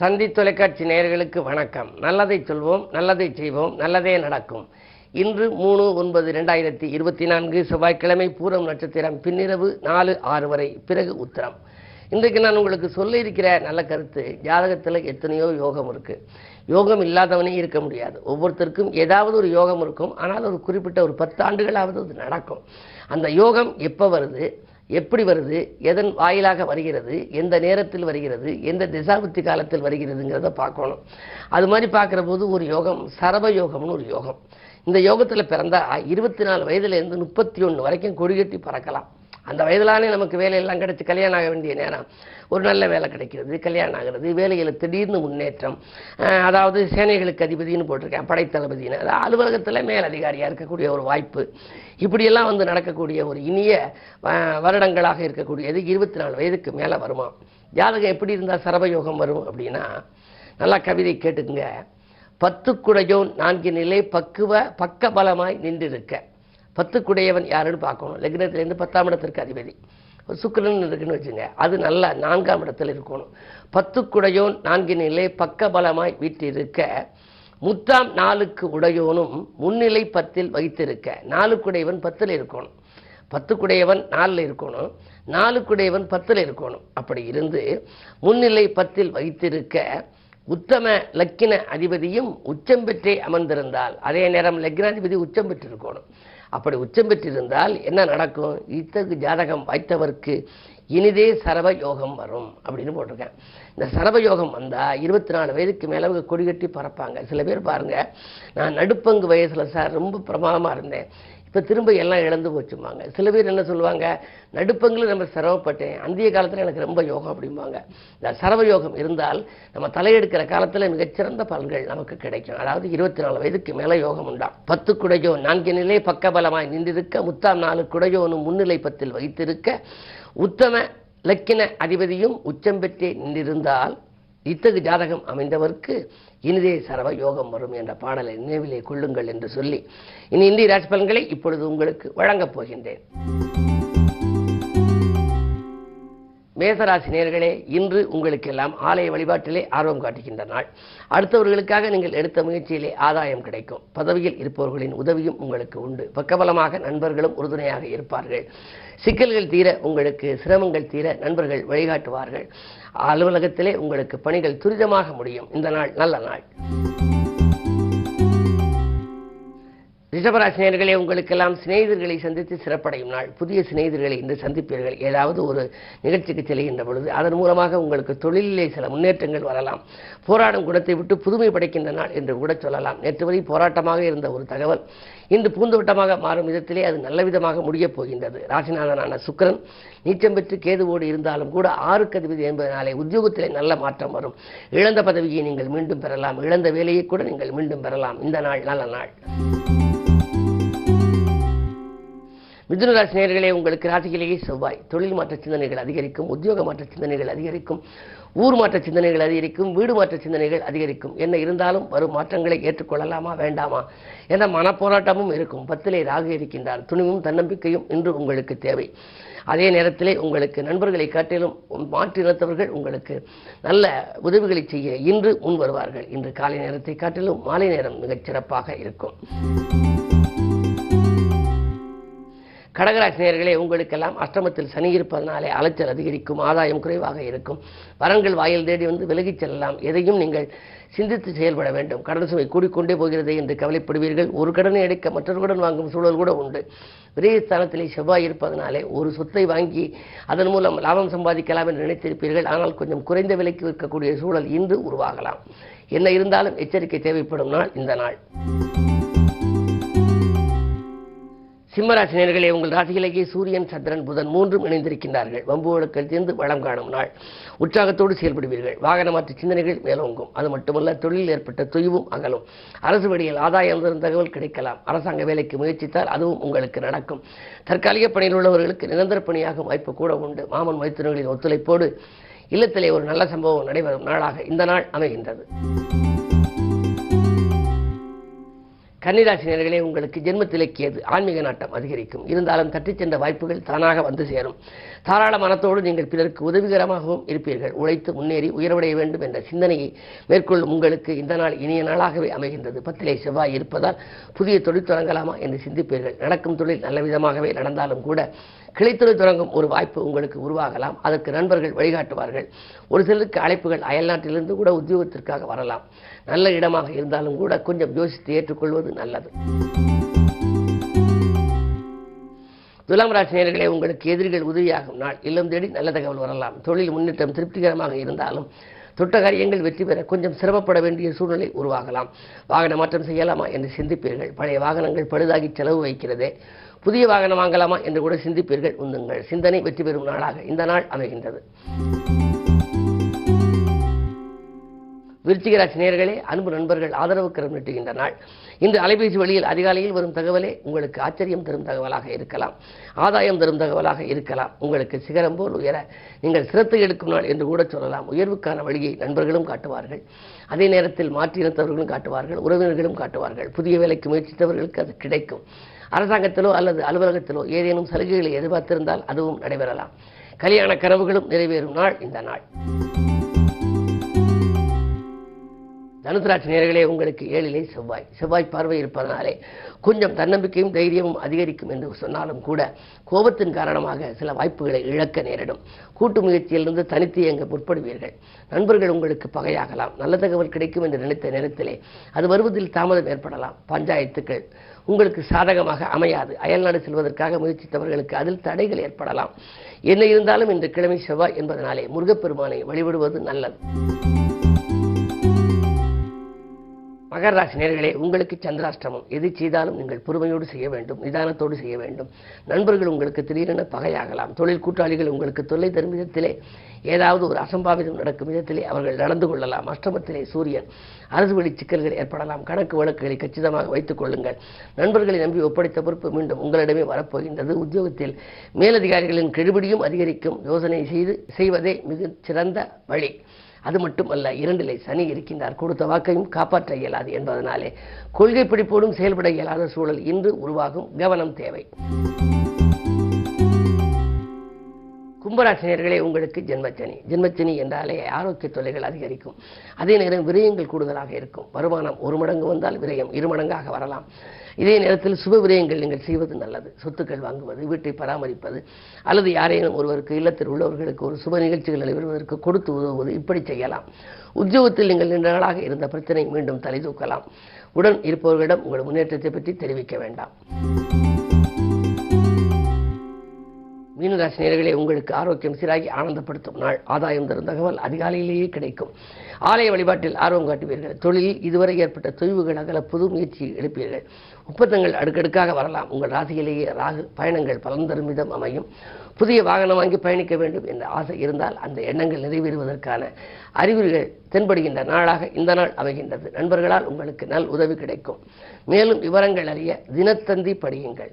தந்தி தொலைக்காட்சி நேயர்களுக்கு வணக்கம். நல்லதை சொல்வோம் நல்லதை செய்வோம் நல்லதே நடக்கும். இன்று மூணு ஒன்பது ரெண்டாயிரத்தி இருபத்தி நான்கு செவ்வாய்க்கிழமை பூரம் நட்சத்திரம் பின்னிரவு நாலு ஆறு வரை பிறகு உத்தரம். இன்றைக்கு நான் உங்களுக்கு சொல்ல இருக்கிற நல்ல கருத்து ஜாதகத்தில் எத்தனையோ யோகம் இருக்குது யோகம் இல்லாதவனே இருக்க முடியாது. ஒவ்வொருத்தருக்கும் ஏதாவது ஒரு யோகம் இருக்கும். ஆனால் ஒரு குறிப்பிட்ட ஒரு பத்து ஆண்டுகளாவது அது நடக்கும். அந்த யோகம் எப்போ வருது? எப்படி வருது எதன் வாயிலாக வருகிறது எந்த நேரத்தில் வருகிறது எந்த திசாபுத்தி காலத்தில் வருகிறதுங்கிறத பார்க்கணும். அது மாதிரி பார்க்குற போது ஒரு யோகம் சரப யோகம்னு ஒரு யோகம். இந்த யோகத்தில் பிறந்தா இருபத்தி நாலு வயதுலேருந்து முப்பத்தி ஒன்று வரைக்கும் கொடிகட்டி பறக்கலாம். அந்த வயதிலானே நமக்கு வேலையெல்லாம் கிடைச்சி கல்யாணம் ஆக வேண்டிய நேரம். ஒரு நல்ல வேலை கிடைக்கிறது கல்யாணம் ஆகிறது வேலையில் திடீர்னு முன்னேற்றம். அதாவது சேனைகளுக்கு அதிபதினு போட்டிருக்கேன் படைத்தளபதினு. அதாவது அலுவலகத்தில் மேலதிகாரியாக இருக்கக்கூடிய ஒரு வாய்ப்பு. இப்படியெல்லாம் வந்து நடக்கக்கூடிய ஒரு இனிய வருடங்களாக இருக்கக்கூடியது இருபத்தி நாலு வயதுக்கு மேலே வருமா? ஜாதகம் எப்படி இருந்தால் சரபயோகம் வரும் அப்படின்னா நல்லா கவிதை கேட்டுக்குங்க. பத்து குடையோன் நான்கு நிலை பக்குவ பக்க பலமாய் நின்றிருக்க. பத்துக்குடையவன் யாருன்னு பார்க்கணும். லக்னத்திலேருந்து பத்தாம் இடத்திற்கு அதிபதி. ஒரு இருக்குன்னு வச்சுங்க. அது நல்லா நான்காம் இடத்துல இருக்கணும். பத்துக்குடையோன் நான்கு நிலை பக்க பலமாய் வீட்டிருக்க முத்தாம் நாளுக்கு உடையோனும் முன்னிலை பத்தில் வைத்திருக்க நாலுக்குடையவன் பத்தில் இருக்கணும். பத்துக்குடையவன் நாலில் இருக்கணும். நாலுக்குடையவன் பத்தில் இருக்கணும். அப்படி இருந்து முன்னிலை பத்தில் வைத்திருக்க உத்தம லக்கின அதிபதியும் உச்சம் பெற்றே அமர்ந்திருந்தால் அதே நேரம் லக்னாதிபதி உச்சம் பெற்றிருக்கணும். அப்படி உச்சம் பெற்றிருந்தால் என்ன நடக்கும்? இத்தகு ஜாதகம் வாய்த்தவருக்கு இனிதே சரவயோகம் வரும் அப்படின்னு போட்டிருக்கேன். இந்த சரவயோகம் வந்தால் இருபத்தி நாலு வயதுக்கு மேலே அவங்க கொடி கட்டி பறப்பாங்க. சில பேர் பாருங்கள் நான் நடுப்பங்கு வயசில் சார் ரொம்ப பிரமாதமாக இருந்தேன். இப்போ திரும்ப எல்லாம் இழந்து போச்சுமாங்க சில பேர் என்ன சொல்லுவாங்க நடுப்பங்கில் நம்ம சிரமப்பட்டேன். அந்திய காலத்தில் எனக்கு ரொம்ப யோகம் அப்படிம்பாங்க. இந்த சரவ யோகம் இருந்தால் நம்ம தலையெடுக்கிற காலத்தில் மிகச்சிறந்த பலன்கள் நமக்கு கிடைக்கும். அதாவது இருபத்தி நாலு வயதுக்கு மேலே யோகம் உண்டாம் பத்து குடையோ நான்கு நிலை பக்கபலமாய் நின்றிருக்க முத்தாம் நாலு குடையோனும் முன்னிலை பத்தில் வைத்திருக்க உத்தம லக்கின அதிபதியும் உச்சம் பெற்றே நின்றிருந்தால் இத்தகு ஜாதகம் அமைந்தவர்க்கு இனிதே சரவ யோகம் வரும் என்ற பாடலை நினைவிலே கொள்ளுங்கள் என்று சொல்லி இனி இந்திய ராசி பலன்களை இப்பொழுது உங்களுக்கு வழங்கப் போகின்றேன். மேசராசி நேர்களே இன்று உங்களுக்கெல்லாம் ஆலய வழிபாட்டிலே ஆர்வம் காட்டுகின்ற நாள். அடுத்தவர்களுக்காக நீங்கள் எடுத்த முயற்சியிலே ஆதாயம் கிடைக்கும். பதவியில் இருப்பவர்களின் உதவியும் உங்களுக்கு உண்டு. பக்கபலமாக நண்பர்களும் உறுதுணையாக இருப்பார்கள். சிக்கல்கள் தீர உங்களுக்கு சிரமங்கள் தீர நண்பர்கள் வழிகாட்டுவார்கள். அலுவலகத்திலே உங்களுக்கு பணிகள் துரிதமாக முடியும். இந்த நாள் நல்ல நாள். ரிஷபராசினியர்களே உங்களுக்கெல்லாம் சிநேகிதர்களை சந்தித்து சிறப்படையும் நாள். புதிய சிநேகிதர்களை இன்று சந்திப்பீர்கள். ஏதாவது ஒரு நிகழ்ச்சிக்கு செல்கின்ற பொழுது அதன் மூலமாக உங்களுக்கு தொழிலிலே சில முன்னேற்றங்கள் வரலாம். போராடும் குணத்தை விட்டு புதுமை படைக்கின்ற நாள் என்று கூட சொல்லலாம். நேற்று வரை போராட்டமாக இருந்த ஒரு தகவல். இன்று பூந்தோட்டமாக மாறும் விதத்திலே அது நல்ல விதமாக முடியப் போகின்றது. ராசிநாதனான சுக்கிரன் நீச்சம் பெற்று கேதுவோடு இருந்தாலும் கூட ஆறு கதிபதி என்பதனாலே உத்தியோகத்திலே நல்ல மாற்றம் வரும். இழந்த பதவியை நீங்கள் மீண்டும் பெறலாம். இழந்த வேலையை கூட நீங்கள் மீண்டும் பெறலாம். இந்த நாள் நல்ல நாள். மிதுனராசி நேர்களே உங்களுக்கு ராசியிலேயே செவ்வாய். தொழில் மாற்ற சிந்தனைகள் அதிகரிக்கும் உத்தியோக மாற்ற சிந்தனைகள் அதிகரிக்கும் ஊர் மாற்ற சிந்தனைகள் அதிகரிக்கும் வீடு மாற்ற சிந்தனைகள் அதிகரிக்கும். என்ன இருந்தாலும் வரும் மாற்றங்களை ஏற்றுக்கொள்ளலாமா வேண்டாமா? என மனப்போராட்டமும் இருக்கும். பத்திலே ராகு இருக்கின்றார். துணிவும் தன்னம்பிக்கையும் இன்று உங்களுக்கு தேவை. அதே நேரத்திலே உங்களுக்கு நண்பர்களை காட்டிலும் மாற்றினத்தவர்கள் உங்களுக்கு நல்ல உதவிகளை செய்ய இன்று முன் வருவார்கள் இன்று காலை நேரத்தை காட்டிலும் மாலை நேரம் மிகச் சிறப்பாக இருக்கும். கடகராசினியர்களே உங்களுக்கெல்லாம் அஷ்டமத்தில் சனி இருப்பதனாலே அலைச்சல் அதிகரிக்கும் ஆதாயம் குறைவாக இருக்கும். வரங்கள் வாயில் தேடி வந்து விலகிச் செல்லலாம். எதையும் நீங்கள் சிந்தித்து செயல்பட வேண்டும். கடன் சுமை கூடிக்கொண்டே போகிறது என்று கவலைப்படுவீர்கள். ஒரு கடனை எடுக்க மற்றொரு கடன் வாங்கும் சூழல் கூட உண்டு. விரயஸ்தானத்திலே செவ்வாய் இருப்பதனாலே ஒரு சொத்தை வாங்கி அதன் மூலம் லாபம் சம்பாதிக்கலாம் என்று நினைத்திருப்பீர்கள். ஆனால் கொஞ்சம் குறைந்த விலைக்கு விற்கக்கூடிய சூழல் இன்று உருவாகலாம். என்ன இருந்தாலும் எச்சரிக்கை தேவைப்படும் நாள் இந்த நாள். சிம்மராசி நேர்களே உங்கள் ராசியிலேயே சூரியன் சந்திரன் புதன் மூன்றும் இணைந்திருக்கின்றார்கள். வம்புகளுக்கு தீர்ந்து வளம் காணும் நாள். உற்சாகத்தோடு செயல்படுவீர்கள். வாகன மாற்று சிந்தனைகள் மேலோங்கும். அது மட்டுமல்ல தொழிலில் ஏற்பட்ட தொய்வும் அகலும். அரசு வழியில் ஆதாயம் தரும் தகவல் கிடைக்கலாம். அரசாங்க வேலைக்கு முயற்சித்தால் அதுவும் உங்களுக்கு நடக்கும். தற்காலிக பணியில் உள்ளவர்களுக்கு நிரந்தர பணியாகும் வாய்ப்பு கூட உண்டு. மாமன் மைத்திரர்களின் ஒத்துழைப்போடு இல்லத்திலே ஒரு நல்ல சம்பவம் நடைபெறும் நாளாக இந்த நாள் அமைகின்றது. கன்னிராசினியர்களே உங்களுக்கு ஜென்மத்திலக்கியது ஆன்மீக நாட்டம் அதிகரிக்கும். இருந்தாலும் தட்டிச் சென்ற வாய்ப்புகள் தானாக வந்து சேரும். தாராள மனத்தோடு நீங்கள் பிறருக்கு உதவிகரமாகவும் இருப்பீர்கள். உழைத்து முன்னேறி உயர்வடைய வேண்டும் என்ற சிந்தனையை மேற்கொள்ளும் உங்களுக்கு இந்த நாள் இனிய நாளாகவே அமைகின்றது. பத்திலே செவ்வாய் இருப்பதால் புதிய தொழில் தொடங்கலாமா என்று சிந்திப்பீர்கள். நடக்கும் தொழில் நல்ல விதமாகவே நடந்தாலும் கூட கிளைத்தொழில் தொடங்கும் ஒரு வாய்ப்பு உங்களுக்கு உருவாகலாம். அதற்கு நண்பர்கள் வழிகாட்டுவார்கள். ஒரு சிலருக்கு அழைப்புகள் அயல்நாட்டிலிருந்து கூட உத்தியோகத்திற்காக வரலாம். நல்ல இடமாக இருந்தாலும் கூட கொஞ்சம் யோசித்து ஏற்றுக்கொள்வது நல்லது. துலாம் ராசி நேயர்களே உங்களுக்கு எதிரிகள் உதவியாகும். நாள் இல்லம் தேடி நல்ல தகவல் வரலாம். தொழில் முன்னேற்றம் திருப்திகரமாக இருந்தாலும் தொட்ட காரியங்கள் வெற்றி பெற கொஞ்சம் சிரமப்பட வேண்டிய சூழ்நிலை உருவாகலாம். வாகன மாற்றம் செய்யலாமா என்று சிந்திப்பீர்கள். பழைய வாகனங்கள் பழுதாகி செலவு வைக்கிறதே. புதிய வாகனம் வாங்கலாமா என்று கூட சிந்திப்பீர்கள். உந்துங்கள். சிந்தனை வெற்றி பெறும் நாளாக இந்த நாள் அமைகின்றது. விருச்சிகராசி நேர்களே அன்பு நண்பர்கள் ஆதரவு கரம் நீட்டுகின்ற நாள். இன்று அலைபேசி வழியில் அதிகாலையில் வரும் தகவலே உங்களுக்கு ஆச்சரியம் தரும் தகவலாக இருக்கலாம். ஆதாயம் தரும் தகவலாக இருக்கலாம். உங்களுக்கு சிகரம் போல் உயர நீங்கள் சிரத்தை எடுக்கும் நாள் என்று கூட சொல்லலாம். உயர்வுக்கான வழியை நண்பர்களும் காட்டுவார்கள். அதே நேரத்தில் மாற்றி இனத்தவர்களும் காட்டுவார்கள். உறவினர்களும் காட்டுவார்கள். புதிய வேலைக்கு முயற்சித்தவர்களுக்கு அது கிடைக்கும். அரசாங்கத்திலோ அல்லது அலுவலகத்திலோ ஏதேனும் சலுகைகளை எதிர்பார்த்திருந்தால் அதுவும் நடைபெறலாம். கல்யாண கனவுகளும் நிறைவேறும் நாள். இந்த நாள். தனுசராட்சி நேர்களே உங்களுக்கு ஏழிலே செவ்வாய். செவ்வாய் பார்வை இருப்பதனாலே கொஞ்சம் தன்னம்பிக்கையும் தைரியமும் அதிகரிக்கும் என்று சொன்னாலும் கூட கோபத்தின் காரணமாக சில வாய்ப்புகளை இழக்க நேரிடும். கூட்டு முயற்சியிலிருந்து தனித்து இயங்க முற்படுவீர்கள். நண்பர்கள் உங்களுக்கு பகையாகலாம். நல்ல தகவல் கிடைக்கும் என்று நினைத்த நேரத்திலே அது வருவதில் தாமதம் ஏற்படலாம். பஞ்சாயத்துக்கள் உங்களுக்கு சாதகமாக அமையாது. அயல்நாடு செல்வதற்காக முயற்சித்தவர்களுக்கு அதில் தடைகள் ஏற்படலாம். என்ன இருந்தாலும் இன்று கிழமை செவ்வாய் என்பதனாலே முருகப்பெருமானை வழிபடுவது நல்லது. மகர ராசி நேர்களே உங்களுக்கு சந்திராஷ்டமம். எது செய்தாலும் நீங்கள் பொறுமையோடு செய்ய வேண்டும் நிதானத்தோடு செய்ய வேண்டும். நண்பர்கள் உங்களுக்கு திடீரென பகையாகலாம். தொழில் கூட்டாளிகள் உங்களுக்கு தொல்லை தரும் விதத்திலே ஏதாவது ஒரு அசம்பாவிதம் நடக்கும் விதத்திலே அவர்கள் நடந்து கொள்ளலாம். அஷ்டமத்திலே சூரியன் அரசு வழி சிக்கல்கள் ஏற்படலாம். கணக்கு வழக்குகளை கச்சிதமாக வைத்துக் கொள்ளுங்கள். நண்பர்களை நம்பி ஒப்படைத்த பொறுப்பு மீண்டும் உங்களிடமே வரப்போகின்றது. உத்தியோகத்தில் மேலதிகாரிகளின் கெடுபிடியும் அதிகரிக்கும். யோசனை செய்து செய்வதே மிகச் சிறந்த வழி. அது மட்டுமல்ல இரண்டிலே சனி இருக்கின்றார். கொடுத்த வாக்கையும் காப்பாற்ற இயலாது என்பதனாலே கொள்கை பிடிப்போடும் செயல்பட இயலாத சூழல் இன்று உருவாகும். கவனம் தேவை. கும்பராசினியர்களே உங்களுக்கு ஜென்மச்சனி. ஜென்மச்சனி என்றாலே ஆரோக்கிய தொல்லைகள் அதிகரிக்கும். அதே நேரம் விரயங்கள் கூடுதலாக இருக்கும். வருமானம் ஒரு மடங்கு வந்தால் விரயம் இரு மடங்காக வரலாம். இதே நேரத்தில் சுப விரயங்கள் நீங்கள் செய்வது நல்லது. சொத்துக்கள் வாங்குவது வீட்டை பராமரிப்பது அல்லது யாரேனும் ஒருவருக்கு இல்லத்தில் உள்ளவர்களுக்கு ஒரு சுப நிகழ்ச்சிகள் நடைபெறுவதற்கு கொடுத்து உதவுவது இப்படி செய்யலாம். உத்தியோகத்தில் நீங்கள் நீண்ட நாளாக இருந்த பிரச்சனை மீண்டும் தலை தூக்கலாம். உடன் இருப்பவர்களிடம் உங்கள் முன்னேற்றத்தை பற்றி தெரிவிக்க வேண்டாம். மீனராசினியர்களே உங்களுக்கு ஆரோக்கியம் சீராகி ஆனந்தப்படுத்தும் நாள். ஆதாயம் தரும் தகவல் அதிகாலையிலேயே கிடைக்கும். ஆலய வழிபாட்டில் ஆர்வம் காட்டுவீர்கள். தொழிலில் இதுவரை ஏற்பட்ட தொய்வுகள் அகல புது முயற்சி எடுப்பீர்கள். ஒப்பந்தங்கள் அடுக்கடுக்காக வரலாம். உங்கள் ராசியிலேயே ராகு பயணங்கள் பலன் தரும் விதம் அமையும். புதிய வாகனம் வாங்கி பயணிக்க வேண்டும் என்ற ஆசை இருந்தால் அந்த எண்ணங்கள் நிறைவேறுவதற்கான அறிகுறிகள் தென்படுகின்ற நாளாக இந்த நாள் அமைகின்றது. நண்பர்களால் உங்களுக்கு நல் உதவி கிடைக்கும். மேலும் விவரங்கள் அறிய தினத்தந்தி படியுங்கள்.